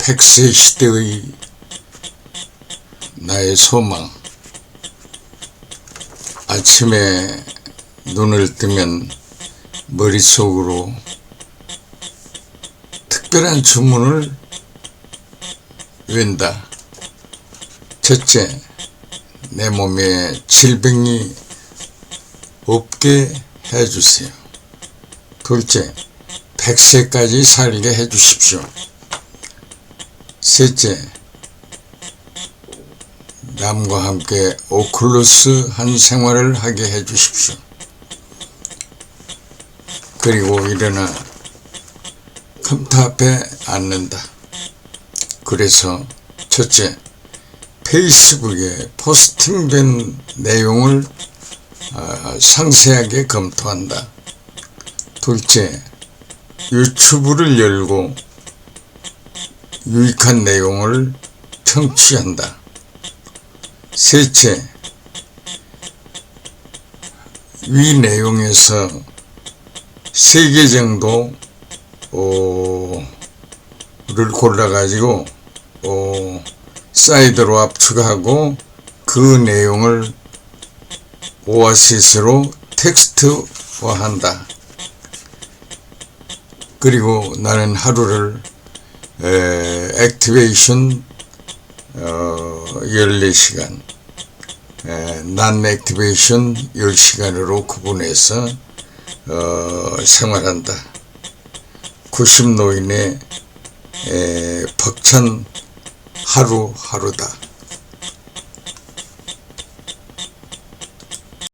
100세 시대의 나의 소망. 아침에 눈을 뜨면 머릿속으로 특별한 주문을 웬다. 첫째, 내 몸에 질병이 없게 해주세요. 둘째, 100세까지 살게 해주십시오. 셋째, 남과 함께 오클루스 한 생활을 하게 해 주십시오. 그리고 일어나 컴퓨터 앞에 앉는다. 그래서 첫째, 페이스북에 포스팅된 내용을 어, 상세하게 검토한다. 둘째, 유튜브를 열고 유익한 내용을 청취한다. 셋째, 위 내용에서 세 개 정도 어, 를 골라가지고 어, 사이드로 압축하고 그 내용을 오아시스로 텍스트화한다. 그리고 나는 하루를 에, 액티베이션 어, 14시간, 에, 난 액티베이션 10시간으로 구분해서 어, 생활한다. 90노인의 에, 벅찬 하루하루다.